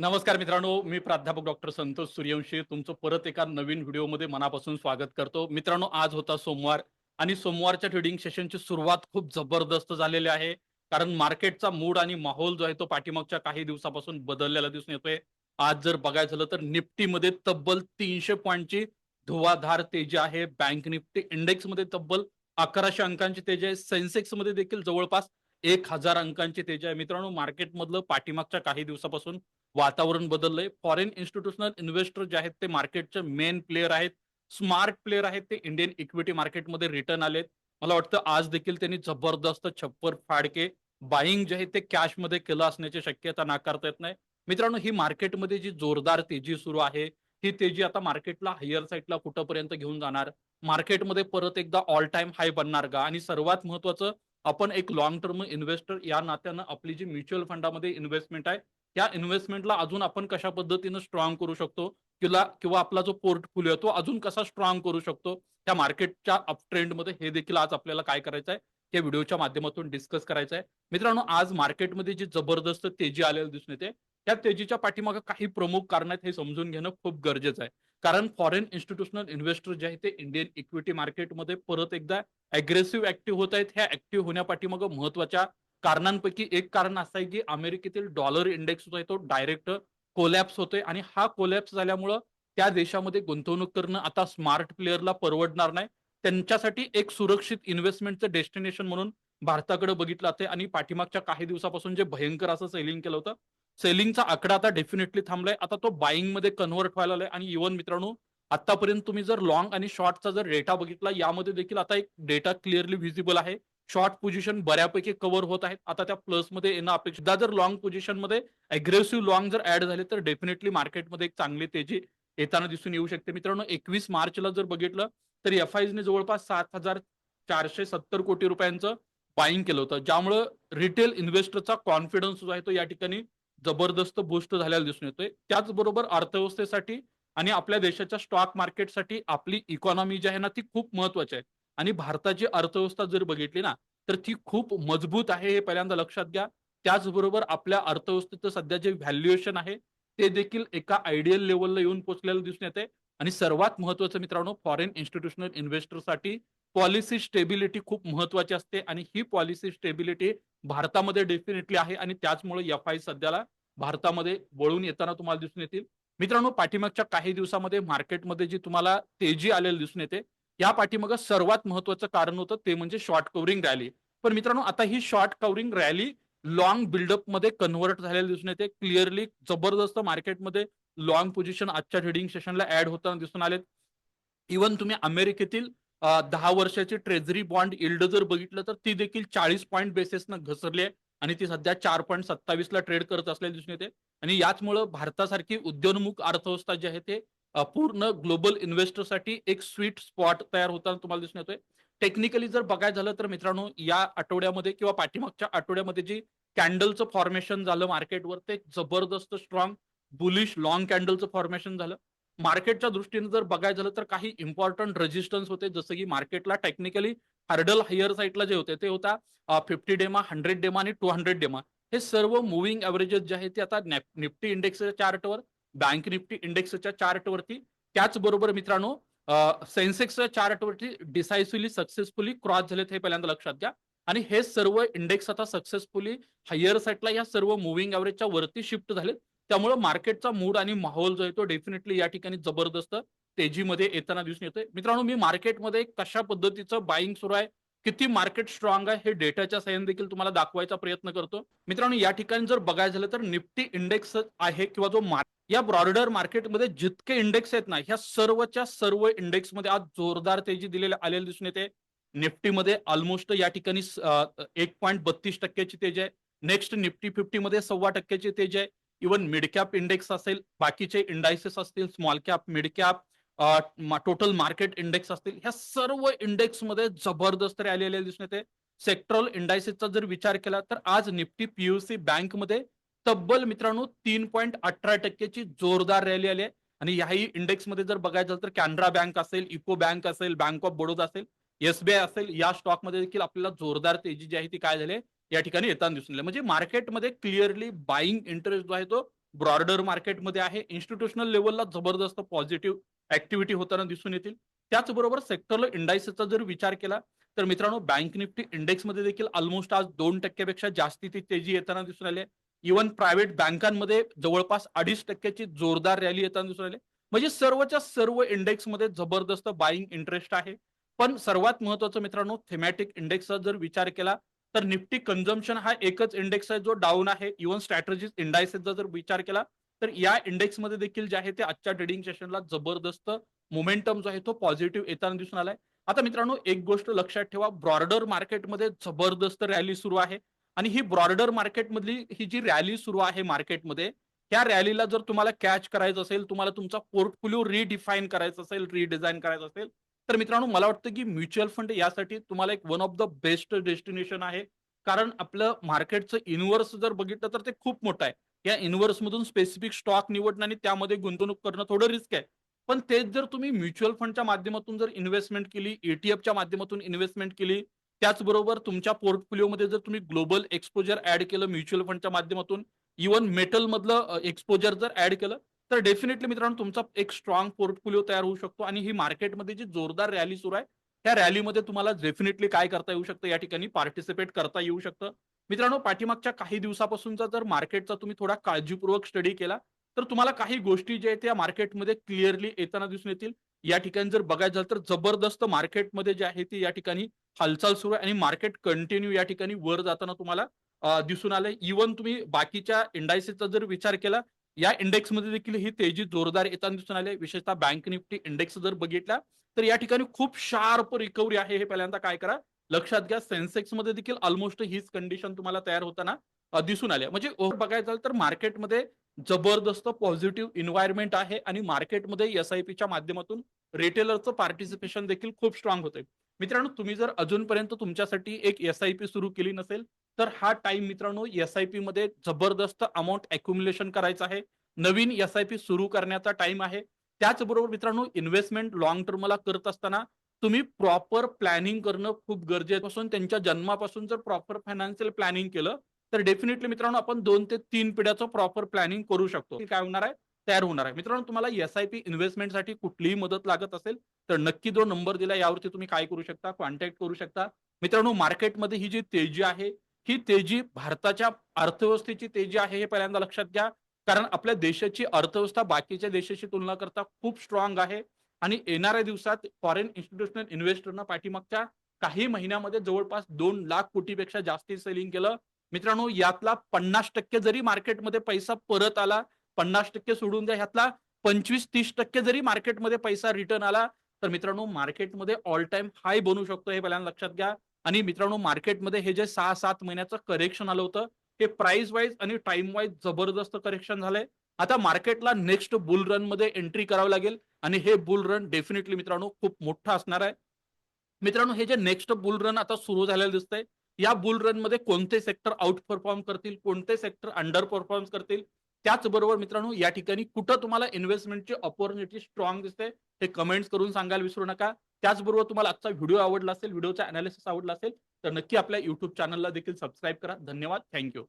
नमस्कार मित्रांनो मी प्राध्यापक डॉक्टर संतोष सूर्यवंशी. तुमचं परत एका नवीन व्हिडिओमध्ये मनापासून स्वागत करतो. मित्रांनो आज होता सोमवार आणि सोमवारच्या ट्रेडिंग सेशनची सुरुवात खूप जबरदस्त झालेली आहे. कारण मार्केटचा मूड आणि माहोल जो आहे तो पाठीमागच्या काही दिवसापासून बदललेला दिसून येतोय. आज जर बघायचं झालं तर निफ्टीमध्ये तब्बल तीनशे पॉईंटची धुवाधार तेजी आहे. बँक निफ्टी इंडेक्समध्ये तब्बल अकराशे अंकांची तेजी आहे. सेन्सेक्समध्ये देखील जवळपास एक हजार अंकांची तेजी आहे. मित्रांनो मार्केटमधलं पाठीमागच्या काही दिवसापासून वातावरण बदललंय. फॉरेन इन्स्टिट्यूशनल इन्व्हेस्टर जे आहेत ते मार्केटचे मेन प्लेअर आहेत. स्मार्ट प्लेअर आहेत ते इंडियन इक्विटी मार्केटमध्ये रिटर्न आलेत. मला वाटतं आज देखील त्यांनी जबरदस्त छप्पर फाडके बाईंग जे आहे ते कॅशमध्ये केलं असण्याची शक्यता नाकारता येत नाही. मित्रांनो ही मार्केटमध्ये जी जोरदार तेजी सुरू आहे ही तेजी आता मार्केटला हायर साईडला कुठंपर्यंत घेऊन जाणार? मार्केटमध्ये परत एकदा ऑल टाइम हाय बनणार का? आणि सर्वात महत्वाचं आपण एक लॉंग टर्म इन्व्हेस्टर या नात्यानं आपली जी म्युच्युअल फंडामध्ये इन्व्हेस्टमेंट आहे त्या इन्व्हेस्टमेंटला अजून आपण कशा पद्धतीनं स्ट्रॉंग करू शकतो? किंवा किंवा आपला जो पोर्टफोलिओ तो अजून कसा स्ट्रॉंग करू शकतो? त्या मार्केटच्या अपट्रेंडमध्ये हे देखील आज आपल्याला काय करायचं आहे हे व्हिडिओच्या माध्यमातून डिस्कस करायचं आहे मित्रांनो आज मार्केटमध्ये जी जबरदस्त तेजी आलेली दिसून येते त्या तेजीच्या पाठीमागे काही प्रमुख कारण आहेत हे समजून घेणं खूप गरजेचं आहे. कारण फॉरेन इन्स्टिट्यूशनल इन्व्हेस्टर जे आहे ते इंडियन इक्विटी मार्केटमध्ये परत एकदा अग्रेसिव्ह ऍक्टिव्ह होत आहेत. ह्या ऍक्टिव्ह होण्यापाठीमागं महत्त्वाच्या कारणांपैकी एक कारण असं आहे की अमेरिकेतील डॉलर इंडेक्स जो आहे तो डायरेक्ट कोलॅप्स होतोय आणि हा कोलॅप्स झाल्यामुळं त्या देशामध्ये गुंतवणूक करणं आता स्मार्ट प्लेअरला परवडणार नाही. त्यांच्यासाठी एक सुरक्षित इन्व्हेस्टमेंटचं डेस्टिनेशन म्हणून भारताकडे बघितलं जाते आणि पाठीमागच्या काही दिवसापासून जे भयंकर असं सेलिंग केलं होतं सेलिंगचा आकडा आता डेफिनेटली थांबलाय. आता तो बाईंगमध्ये कन्व्हर्ट व्हायला आलाय आणि इव्हन मित्रांनो आतापर्यंत तुम्ही जर लॉंग आणि शॉर्टचा जर डेटा बघितला यामध्ये देखील आता एक डेटा क्लिअरली व्हिजिबल आहे. शॉर्ट पोझिशन बऱ्यापैकी कव्हर होत आहेत. आता त्या प्लसमध्ये येणं अपेक्षित जर लॉंग पोझिशनमध्ये अग्रेसिव्ह लॉंग जर ऍड झाले तर डेफिनेटली मार्केटमध्ये एक चांगली तेजी येताना दिसून येऊ शकते. मित्रांनो एकवीस मार्चला जर बघितलं तर एफ ने जवळपास सात हजार चारशे सत्तर कोटी रुपयांचं बाईंग केलं होतं. ज्यामुळं रिटेल इन्व्हेस्टरचा कॉन्फिडन्स जो आहे तो या ठिकाणी जबरदस्त बूस्ट झालेला दिसून येतोय. त्याचबरोबर अर्थव्यवस्थेसाठी आणि आपल्या देशाच्या स्टॉक मार्केटसाठी आपली इकॉनॉमी जी आहे ना ती खूप महत्वाची आहे. आणि भारताची अर्थव्यवस्था जर बघितली ना तर ती खूप मजबूत आहे हे पहिल्यांदा लक्षात घ्या. त्याचबरोबर आपल्या अर्थव्यवस्थेचं सध्या जे व्हॅल्युएशन आहे ते देखील एका आयडियल लेवलला येऊन पोहोचलेलं दिसून येते आणि सर्वात महत्वाचं मित्रांनो फॉरेन इन्स्टिट्यूशनल इन्व्हेस्टरसाठी पॉलिसी स्टेबिलिटी खूप महत्वाची असते. आणि ही पॉलिसी स्टेबिलिटी भारतामध्ये डेफिनेटली आहे आणि त्याचमुळे एफ आय सध्याला भारतामध्ये वळून येताना तुम्हाला दिसून येतील. मित्रांनो पाठीमागच्या काही दिवसामध्ये मार्केटमध्ये जी तुम्हाला तेजी आलेली दिसून येते या पाठीमागं सर्वात महत्वाचं कारण होतं ते म्हणजे शॉर्ट कव्हरिंग रॅली पण मित्रांनो आता ही शॉर्ट कव्हरिंग रॅली लॉंग बिल्डअपमध्ये कन्व्हर्ट झालेली दिसून येते. क्लिअरली जबरदस्त मार्केटमध्ये लॉंग पोझिशन आजच्या ट्रेडिंग सेशनला ऍड होताना दिसून आलेत. इव्हन तुम्ही अमेरिकेतील दहा वर्षाची ट्रेझरी बॉन्ड इल्ड जर बघितलं तर ती देखील चाळीस पॉईंट बेसिसनं घसरली आहे आणि ती सध्या चार पॉईंट सत्तावीसला ट्रेड करत असल्याचे दिसून येते. आणि याचमुळे भारतासारखी उद्योन्मुख अर्थव्यवस्था जी आहे ते पूर्ण ग्लोबल इन्व्हेस्टरसाठी एक स्वीट स्पॉट तयार होताना तुम्हाला दिसून येतोय. टेक्निकली जर बघायचं झालं तर मित्रांनो या आठवड्यामध्ये किंवा पाठीमागच्या आठवड्यामध्ये जी कॅन्डलचं फॉर्मेशन झालं मार्केटवर ते जबरदस्त स्ट्रॉंग बुलिश लॉंग कॅन्डलचं फॉर्मेशन झालं. मार्केटच्या दृष्टीने जर बघायचं झालं तर काही इम्पॉर्टंट रेजिस्टन्स होते जसं की मार्केटला टेक्निकली हर्डल हायर साईडला जे होते ते होता फिफ्टी डेमा हंड्रेड डेमा आणि टू हंड्रेड डेमा. हे सर्व मुव्हिंग एव्हरेजेस जे आहेत ते आता निफ्टी इंडेक्सच्या चार्टवर बँक निफ्टी इंडेक्सच्या चार्टवरती. त्याचबरोबर मित्रांनो सेन्सेक्सच्या चार्टवरती डिसायसिव्हली सक्सेसफुली क्रॉस झालेत हे पहिल्यांदा लक्षात घ्या. आणि हे सर्व इंडेक्स आता सक्सेसफुली हायर साईडला या सर्व मुव्हिंग एव्हरेजच्या वरती शिफ्ट झालेत. त्यामुळे मार्केटचा मूड आणि माहोल जो आहे तो डेफिनेटली या ठिकाणी जबरदस्त तेजीमध्ये येताना दिसून येतोय. मित्रांनो मी मार्केटमध्ये कशा पद्धतीचं बाईंग सुरू आहे किती मार्केट स्ट्रॉंग आहे हे डेटाच्या साह्याने देखील तुम्हाला दाखवायचा प्रयत्न करतो. मित्रांनो या ठिकाणी जर बघायचं झालं तर निफ्टी इंडेक्स आहे किंवा जो या ब्रॉडर मार्केटमध्ये जितके इंडेक्स आहेत ना ह्या सर्वच्या सर्व इंडेक्समध्ये आज जोरदार तेजी दिलेल्या आलेली दिसून येते. निफ्टीमध्ये ऑलमोस्ट या ठिकाणी एक पॉईंट बत्तीस टक्क्याची तेज आहे. नेक्स्ट निफ्टी फिफ्टीमध्ये सव्वा टक्क्याची तेज आहे. इव्हन मिड कॅप इंडेक्स असेल बाकीचे इंडायसेस असतील small cap mid cap total market index असतील. ह्या सर्व इंडेक्समध्ये जबरदस्त रॅली दिसून येते. सेक्ट्रल इंडायसिसचा जर विचार केला तर आज निफ्टी पीयूसी बँकमध्ये तब्बल मित्रांनो तीन पॉईंट अठरा टक्क्याची जोरदार रॅली आली आहे. आणि याही इंडेक्समध्ये जर बघायचं तर कॅनरा बँक असेल इको बँक असेल बँक ऑफ बडोदा असेल एसबीआय असेल या स्टॉकमध्ये देखील आपल्याला जोरदार तेजी जी आहे ती काय झाली या ठिकाणी येताना दिसून म्हणजे मार्केटमध्ये क्लिअरली बाईंग इंटरेस्ट जो आहे तो ब्रॉडर मार्केटमध्ये आहे. इन्स्टिट्यूशनल लेवलला जबरदस्त पॉझिटिव्ह ऍक्टिव्हिटी होताना दिसून येतील. त्याचबरोबर सेक्टरला इंडायसेसचा जर विचार केला तर मित्रांनो बँक निफ्टी इंडेक्समध्ये देखील ऑलमोस्ट आज दोन टक्क्यापेक्षा जास्ती ती तेजी येताना दिसून आली आहे. इव्हन प्रायव्हेट बँकांमध्ये जवळपास अडीच टक्क्याची जोरदार रॅली येताना दिसून आली म्हणजे सर्वच्या सर्व इंडेक्समध्ये जबरदस्त बाईंग इंटरेस्ट आहे. पण सर्वात महत्वाचं मित्रांनो थेमॅटिक इंडेक्सचा जर विचार केला तर निफ्टी कन्झम्पशन हा एकच इंडेक्स आहे जो डाऊन आहे. इव्हन स्ट्रॅटेजी इंडायसेसचा जर विचार केला तर या इंडेक्समध्ये देखील जे आहे ते आजच्या ट्रेडिंग सेशनला जबरदस्त मोमेंटम जो आहे तो पॉझिटिव्ह येताना दिसून आलाय. आता मित्रांनो एक गोष्ट लक्षात ठेवा ब्रॉडर मार्केटमध्ये जबरदस्त रॅली सुरू आहे. आणि ही ब्रॉडर मार्केटमधली ही जी रॅली सुरू आहे मार्केटमध्ये त्या रॅलीला जर तुम्हाला कॅच करायचं असेल तुम्हाला तुमचा पोर्टफोलिओ रिडिफाईन करायचा असेल रिडिझाईन करायचं असेल तर मित्रांनो मला वाटतं की म्युच्युअल फंड यासाठी तुम्हाला एक one of the best destination आहे. कारण आपलं मार्केटचं इन्व्हर्स जर बघितलं तर ते खूप मोठं आहे. या इन्व्हर्स मधून स्पेसिफिक स्टॉक निवडणं आणि त्यामध्ये गुंतवणूक करणं थोडं रिस्क आहे. पण तेच जर तुम्ही म्युच्युअल फंडच्या माध्यमातून जर इन्व्हेस्टमेंट केली एटीएफच्या माध्यमातून इन्व्हेस्टमेंट केली त्याचबरोबर तुमच्या पोर्टफोलिओमध्ये जर तुम्ही ग्लोबल एक्सपोजर ऍड केलं म्युच्युअल फंडच्या माध्यमातून इव्हन मेटल मधलं एक्सपोजर जर ऍड केलं तर डेफिनेटली मित्रांनो तुमचा एक स्ट्रॉंग पोर्टफोलिओ तयार होऊ शकतो आणि ही मार्केटमध्ये जी जोरदार रॅली सुरू आहे त्या रॅलीमध्ये तुम्हाला डेफिनेटली काय करता येऊ शकतं या ठिकाणी पार्टिसिपेट करता येऊ शकतं. मित्रांनो पाठीमागच्या काही दिवसापासूनचा जर मार्केटचा तुम्ही थोडा काळजीपूर्वक स्टडी केला तर तुम्हाला काही गोष्टी जे आहेत त्या मार्केटमध्ये क्लिअरली येताना दिसून येतील. या ठिकाणी जर बघायचं झालं तर जबरदस्त मार्केटमध्ये जे आहे ते या ठिकाणी हालचाल सुरू आहे आणि मार्केट कंटिन्यू या ठिकाणी वर जाताना तुम्हाला दिसून आलंय. इव्हन तुम्ही बाकीच्या इंडायसेसचा जर विचार केला या इंडेक्समध्ये देखील ही तेजी जोरदार येताना दिसून आले. विशेषतः बँक निफ्टी इंडेक्स जर बघितला तर या ठिकाणी खूप शार्प रिकव्हरी आहे. हे पहिल्यांदा काय करा लक्षात घ्या सेन्सेक्समध्ये देखील ऑलमोस्ट हीच कंडिशन तुम्हाला तयार होताना दिसून आल्या म्हणजे बघायचं झालं तर मार्केटमध्ये जबरदस्त पॉझिटिव्ह इन्व्हायरमेंट आहे आणि मार्केटमध्ये एस आय माध्यमातून रिटेलरचं पार्टिसिपेशन देखील खूप स्ट्रॉंग होते मित्रांनो तुम्ही जर अजूनपर्यंत तुमच्यासाठी एक एस सुरू केली नसेल तर हा टाइम मित्रांनो एस आय पी मध्ये जबरदस्त अमाऊंट अक्युम्युलेशन करायचं आहे. नवीन एस आय पी सुरू करण्याचा टाइम आहे. त्याचबरोबर मित्रांनो इन्व्हेस्टमेंट लॉंग टर्मला करत असताना तुम्ही प्रॉपर प्लॅनिंग करणं खूप गरजेचं असून त्यांच्या जन्मापासून जर प्रॉपर फायनान्शियल प्लॅनिंग केलं तर डेफिनेटली मित्रांनो आपण दोन ते तीन पिढ्याचं प्रॉपर प्लॅनिंग करू शकतो. काय होणार आहे? तयार होणार आहे. मित्रांनो तुम्हाला एस आय पी इन्व्हेस्टमेंटसाठी कुठलीही मदत लागत असेल तर नक्की जो नंबर दिला यावरती तुम्ही काय करू शकता? कॉन्टॅक्ट करू शकता. मित्रांनो मार्केटमध्ये ही जी तेजी आहे ही तेजी भारताच्या अर्थव्यवस्थेची तेजी आहे हे पहिल्यांदा लक्षात घ्या. कारण आपल्या देशाची अर्थव्यवस्था बाकीच्या देशाची तुलना करता खूप स्ट्रॉंग आहे. आणि येणाऱ्या दिवसात फॉरेन इन्स्टिट्यूशनल इन्व्हेस्टरना पाठीमागच्या काही महिन्यामध्ये जवळपास दोन लाख कोटीपेक्षा जास्ती सेलिंग केलं. मित्रांनो यातला पन्नास टक्के जरी मार्केटमध्ये पैसा परत आला पन्नास टक्के सोडून द्या. ह्यातला पंचवीस तीस टक्के जरी मार्केटमध्ये पैसा रिटर्न आला तर मित्रांनो मार्केटमध्ये ऑल टाइम हाय बनू शकतो हे पहिल्यांदा लक्षात घ्या. आणि मित्रांनो मार्केटमध्ये हे जे सहा सात महिन्याचं करेक्शन आलं होतं हे प्राइस वाईज आणि टाइम वाईज जबरदस्त करेक्शन झालंय. आता मार्केटला नेक्स्ट बुल रनमध्ये एंट्री करावं लागेल आणि हे बुल रन डेफिनेटली मित्रांनो खूप मोठं असणार आहे. मित्रांनो हे जे नेक्स्ट बुल रन आता सुरू झालेलं दिसतंय या बुल रनमध्ये कोणते सेक्टर आउट परफॉर्म करतील कोणते सेक्टर अंडर परफॉर्म करतील? त्याचबरोबर मित्रांनो या ठिकाणी कुठं तुम्हाला इन्व्हेस्टमेंटची ऑपॉर्च्युनिटी स्ट्रॉंग दिसते हे कमेंट्स करून सांगायला विसरू नका. त्याचबरोबर तुम्हाला आजचा व्हिडिओ आवडला असेल व्हिडिओचा अनालिसिस आवडला असेल तर नक्की आपल्या युट्यूब चॅनलला देखील सबस्क्राईब करा. धन्यवाद. थँक्यू